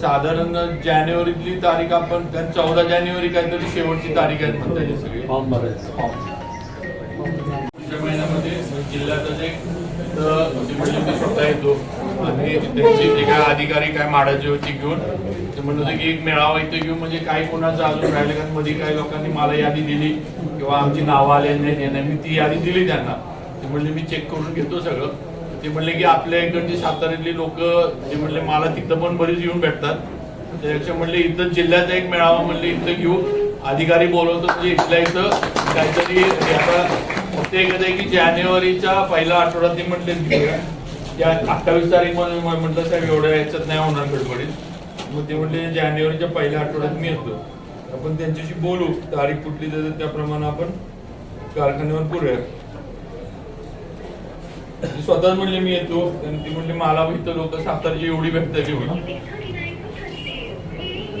साधारण जानेवारीतली तारीख आपण चौदा जानेवारी काहीतरी शेवटची तारीख आहे म्हणता येईल सगळी. फॉर्म भरायचं. पुढच्या महिन्यामध्ये जिल्ह्यातच एक ते स्वतः येतो. आणि त्यांचे जे काय अधिकारी काय माडाचे होते घेऊन ते म्हणत होते की एक मेळावा इथे घेऊन म्हणजे काही कोणाचं अजून राहिलं मध्ये काही लोकांनी मला यादी दिली किंवा आमची नावं आले नाही मी ती यादी दिली त्यांना. ते म्हणले मी चेक करून घेतो सगळं. ते म्हणले की आपल्या इकडची साताऱ्यातली लोक ते म्हणले मला तिथं पण बरीच येऊन भेटतात. त्याच्या म्हणले इथं जिल्ह्याचा एक मेळावा म्हणले इथं घेऊ. अधिकारी बोलवतो म्हणजे इथल्या इथं काहीतरी आता फक्त एकच आहे की जानेवारीच्या पहिल्या आठवड्यात ते म्हटले घेऊया त्या अठ्ठावीस तारीखमध्ये म्हटलं साहेब एवढ्या याच्यात नाही होणार गडबडीत. मग ते म्हटले जानेवारीच्या पहिल्या आठवड्यात मी येतो. आपण त्यांच्याशी बोलू तारीख कुठली तर त्याप्रमाणे आपण कारखान्यावर करूया ती स्वतःच म्हणले मी येतो आणि ती म्हणली मला इथं लोक सातारची एवढी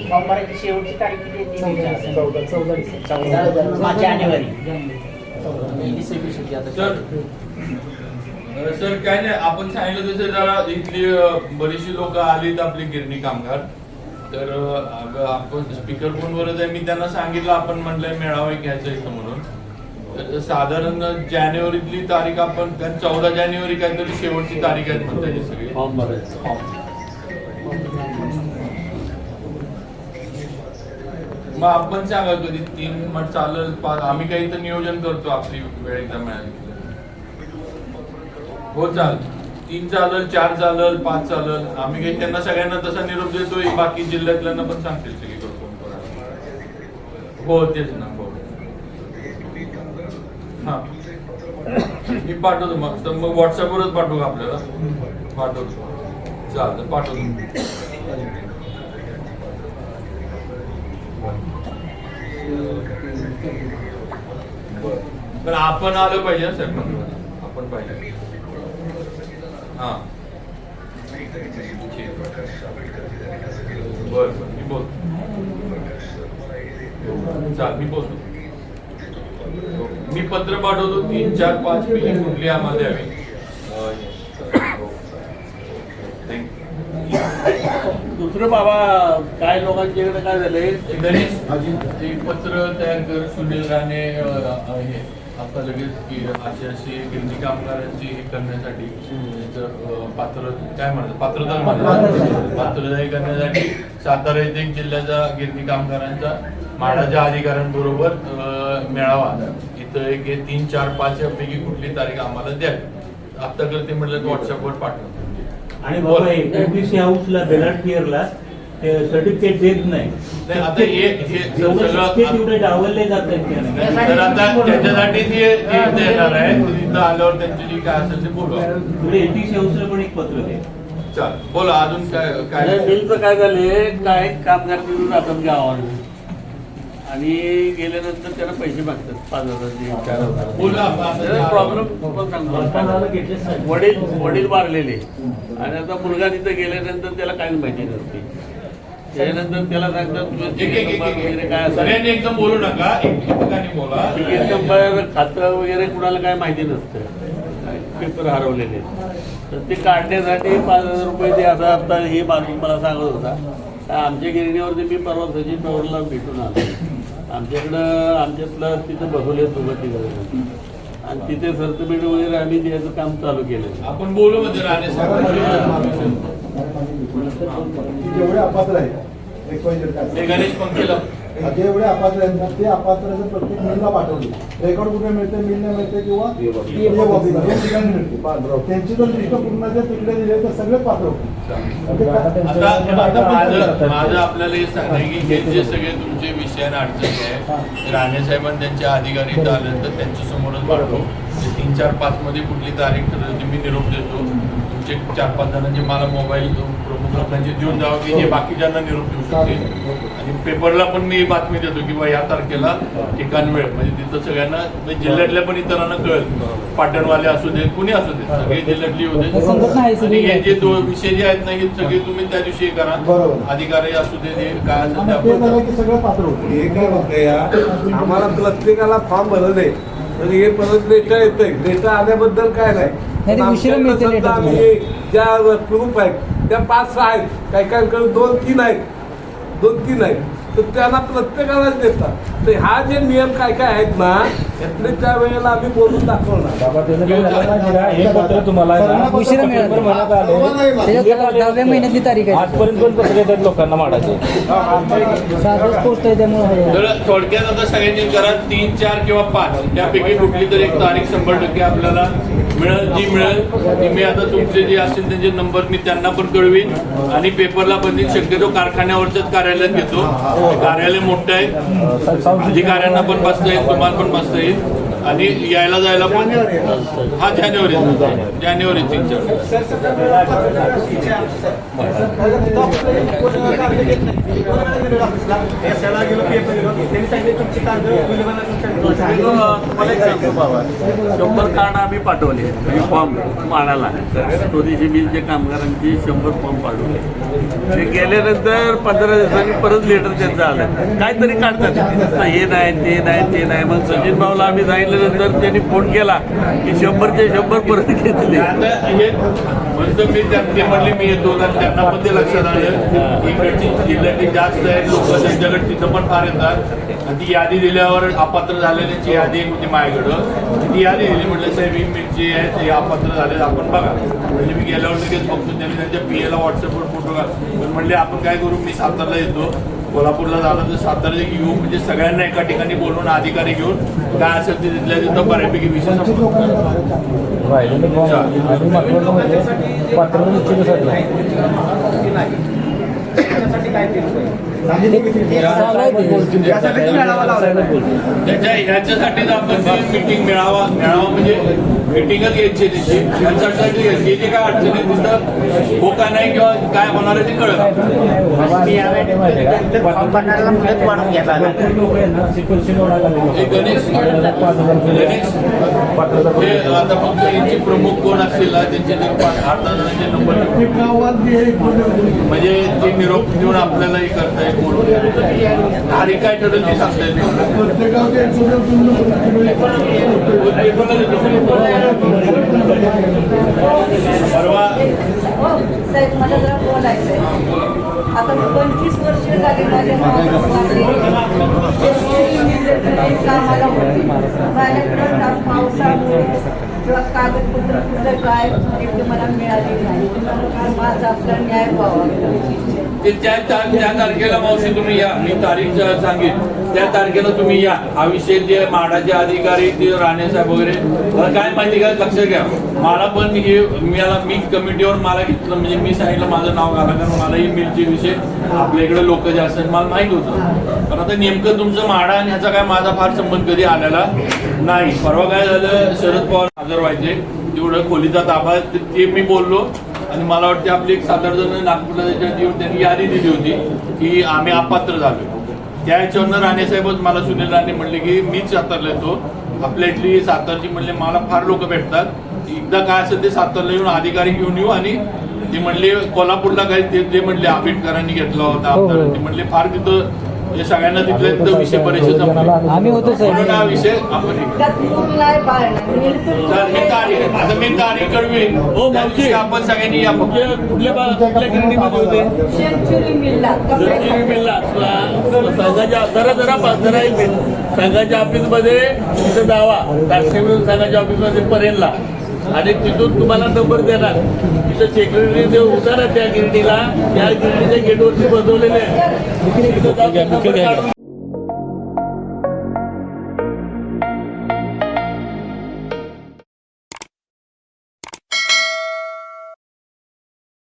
सोमवारची शेवटची तारीख किती आहे. चौदा हा, जानेवारी. सर अ, सर काय नाही आपण सांगितलं तसं जरा इथली अ, बरीचशी लोक आलीत आपली गिरणी कामगार. तर अ, अगं आपण स्पीकर फोनवरच आहे मी त्यांना सांगितलं आपण म्हणलंय मेळावा घ्यायचा इथं म्हणून. साधारण जानेवारीतली तारीख आपण चौदा जानेवारी काहीतरी शेवटची तारीख आहे म्हणता येईल सगळी. फॉर्म भरायचं. मग आपण सांगा कधी तीन मग चालेल पाच आम्ही काही तर नियोजन करतो आपली वेळ एकदा मिळाली. हो चाल तीन चालेल चार चालेल पाच चालेल. आम्ही काही त्यांना सगळ्यांना तसा निरोप देतोय बाकी जिल्ह्यातल्यांना पण सांगतील सगळीकडे फोन करा हो तेच ना. हा. मी पाठवतो मग. तर मग व्हॉट्सअपवरच पाठवू का आपल्याला? पाठवतो. चालतं पाठवतो. पण आपण आलं पाहिजे सर आपण पाहिजे. हा. बर बर. मी बोल चाल मी बोलतो मी पत्र पाठवतो तीन चार पाच पिढी कुठली आम्हाला द्यावी. दुसरं बाबा काय लोकांच्याकडे काय झालंय? गणेश ते पत्र तयार कर सुनील राणे हे आता लगेच की अशी अशी गिरणी कामगारांची हे करण्यासाठी पात्र काय म्हणतात? पात्रता म्हणतात. पात्रता हे करण्यासाठी सातारा येथे जिल्ह्याचा गिरणी कामगारांचा माडाच्या अधिकाऱ्यांबरोबर मेळावा. इथं एक तीन चार पाच पैकी कुठली तारीख आम्हाला द्यावी आता करते म्हटलं व्हॉट्सअपवर पाठवतो. आणि बाबा एमपीसी हाऊसला बेलाट पिअरला सर्टिफिकेट देत नाही. नाही, आता सगळं- डावलले जात तर आता त्याच्यासाठी ते ते देणार आहे. तिथं आल्यावर त्यांची जी काय असेल ते बोलू आपण. पुढे एमपीसी हाऊसला पण एक पत्र दे. चाल बोला अजून काय काय बिलचं काय झालंय? काय कामगार तिथून जातात गावावर. आणि गेल्यानंतर त्याला पैसे मागतात. पाच हजार. प्रॉब्लेम वडील वडील मारलेले. आणि आता मुलगा तिथं गेल्यानंतर त्याला काहीच माहिती नसते त्याच्यानंतर त्याला सांगतात एकदम बोलू नका. नंबर खातं वगैरे कुणाला काय माहिती नसतं. पेपर हरवलेले. तर ते काढण्यासाठी पाच हजार रुपये ते आता आता हे माणूस मला सांगत होता. आमच्या गिरणीवरती मी परवा सचिन पवारला भेटून आलो. आमच्याकडं आमच्यातलं तिथं बसवले दोघं तिघं आणि तिथे सर्टिफिकेट वगैरे आम्ही द्यायचं काम चालू केलं आपण बोलू मध्ये राणे साहेब. गणेश पंखेला. जेवढे अपात्र आहेत ते अपात्राचं प्रत्येक मिलला पाठवले. रेकॉर्ड कुठे मिळते मिलने मिळते किंवा मिळते. त्यांची जर लिस्ट पूर्ण जर तिकडे दिले तर सगळे पात्र होतील. आता आता माझं आपल्याला हे सांगणं की हे. जे सगळे तुमचे विषय आणि अडचणी आहे राणे साहेबांनी त्यांचे अधिकारी इथं आल्यानंतर त्यांच्या समोरच पाठवू. तीन चार पाच मध्ये कुठली तारीख ठरवली ती मी निरोप देतो. तुमचे चार पाच जणांचे मला मोबाईल लोकांचे देऊन जावं की जे बाकीच्यांना निरोप देऊ शकते. आणि पेपरला पण मी बातमी देतो की बा या तारखेला ठिकाण वेळ म्हणजे तिथं सगळ्यांना म्हणजे जिल्ह्यातल्या पण इतरांना कळेल. पाटणवाले असू दे कुणी असू दे सगळे जिल्ह्यातली होते. आणि हे जे दोन विषय जे आहेत ना हे सगळे तुम्ही त्या दिवशी हे करा. अधिकारी असू दे हे काय असेल हे आम्हाला प्रत्येकाला फॉर्म भरत आहे तर हे परत लेटर येतंय. लेटर आल्याबद्दल काय नाही. आम्ही ज्या प्रूफ आहेत त्या पाच सहा आहेत. काही काहींकडे दोन तीन आहेत. दोन तीन आहेत. तर त्यांना प्रत्येकालाच देतात. तर हा जे नियम काय काय आहेत ना यातले त्या वेळेला आम्ही बोलून दाखवणार. हे पत्र तुम्हाला आहे ना, उशिरा मिळालं. सप्टेंबर महिन्यात आले. त्याच्यात दहाव्या महिन्यातली तारीख आहे. आजपर्यंत पण पत्र लोकांना माडाचे साधंच पोस्ट आहे त्यामुळे तर थोडक्यात आता सगळ्यांनी घरात तीन चार किंवा पाच त्यापैकी कुठली तरी एक तारीख शंभर टक्के आपल्याला मिळेल जी मिळेल ती मी आता तुमचे जे असतील त्यांचे नंबर मी त्यांना पण कळवीन आणि पेपरला पण. शक्यतो कारखान्यावरच्याच कार्यालयात घेतो. कार्यालय मोठं आहे. अधिकाऱ्यांना पण बसता येईल तुम्हाला पण बसता येईल. आणि यायला जायला पण हा जानेवारी जानेवारी तीन चार. एक शंभर कार्ड आम्ही पाठवले. म्हणजे फॉर्म माडाला स्वदेशी जे कामगारांची शंभर फॉर्म पाठवले. ते गेल्यानंतर पंधरा दिवसांनी परत लेटर त्यांचं आलं. काहीतरी काढतात. हे नाही ते नाही ते नाही. मग सचिन भाऊला आम्ही सांगितल्यानंतर त्यांनी फोन केला की शंभरचे शंभर परत घेतले. मी ते म्हणले मी येतो. त्यांना पण ते लक्षात आलं. इकडची जिल्ह्यातली जास्त आहेत लोक त्यांच्याकडे तिथं पण फार येतात. आणि ती यादी दिल्यावर अपात्र झालेल्याची यादी होती माझ्याकडं. ती यादी दिली म्हटलं साहेब ही मिरची आहे ते अपात्र झाले आपण बघा. म्हणजे मी गेल्यावर लगेच बघतो त्यांनी त्यांच्या पी एला व्हॉट्सअपवर फोटो घाल पण म्हणले आपण काय करू? मी सातारला येतो. कोल्हापूरला झालं तर सातारा घेऊ म्हणजे सगळ्यांना एका ठिकाणी बोलवून अधिकारी घेऊन काय असेल ते तिथल्या तिथं बऱ्यापैकी विषय त्यांची म्हणजे त्याच्या ह्याच्यासाठीच आपण मिटिंग मिळावा मिळावा म्हणजे मिटिंगच घ्यायची त्याची ह्याच्यासाठी घ्यायची जे काय अडचणी तिथं हो का नाही किंवा काय होणार आहे ते गणेश. गणेश. हे आता फक्त यांचे प्रमुख कोण असतील त्यांचे जणांचे नंबर. म्हणजे निरोप देऊन आपल्याला हे करता येईल बोलून तारीख काय ठरेल ती सांगता येईल परवा साहेब मला जरा बोलायचंय. आता पंचवीस वर्ष झाली माझ्या कामाला होती माझ्याकडं ना पावसामुळे किंवा कागदपत्र कुठलं काय मला मिळाली नाही. माझा आपला न्याय व्हावा ते त्या त्या- तारखेला मावशी तुम्ही या मी तारीख सांगेन. त्या तारखेला तुम्ही या. हा विषय जे माडाचे अधिकारी ते राणेसाहेब वगैरे काय माहिती का लक्ष घ्या. मला पण हे मला मी कमिटीवर मला घेतलं म्हणजे मी सांगितलं माझं नाव घाला कारण मला ही मिलचे विषय आपल्या इकडे लोक जे असतात मला माहीत होतं. पण आता नेमकं तुमचं माडा आणि ह्याचा काय माझा फार संबंध कधी आलेला नाही. परवा काय झालं शरद पवार हजर व्हायचे. तेवढं खोलीचा ताबा ते मी बोललो. आणि मला वाटते आपली एक सात आठ जण नागपूरला त्याच्यात येऊन त्यांनी यादी दिली होती की आम्ही अपात्र झालो त्या ह्याच्यावरनं राणेसाहेबच मला सुनील राणे म्हणले की मीच सातारला येतो. आपल्या इथली सातारची म्हणले मला फार लोक भेटतात. एकदा काय असेल ते सातारला येऊन अधिकारी घेऊन येऊ आणि ते म्हणले कोल्हापूरला काय ते म्हणले आंबेडकरांनी घेतला होता आमदार ते म्हणले फार तिथं हे सगळ्यांना तिथल्या तिथं विषय बरेचसे आम्ही होतो. म्हणून हा विषय आपण हे करू. त्यात मूल नाही बाळ नाही. तर मी तारीख आता मी तारीख कळवीन. हो, दिवशी आपण सगळ्यांनी या कुठल्या कुठल्या बा- कुठल्या गिरणीमध्ये होते? संघाच्या जरा जरा पाच जरा एक मिनिट. संघाच्या ऑफिसमध्ये तिथं जावा राष्ट्रीय विरोध संघाच्या ऑफिसमध्ये परेलला आणि तिथून तुम्हाला नंबर देणार. तिथं सेक्रेटरी जे ना त्या गिरणीला. त्या गिरणीच्या गेटवरती बसवलेले आहे.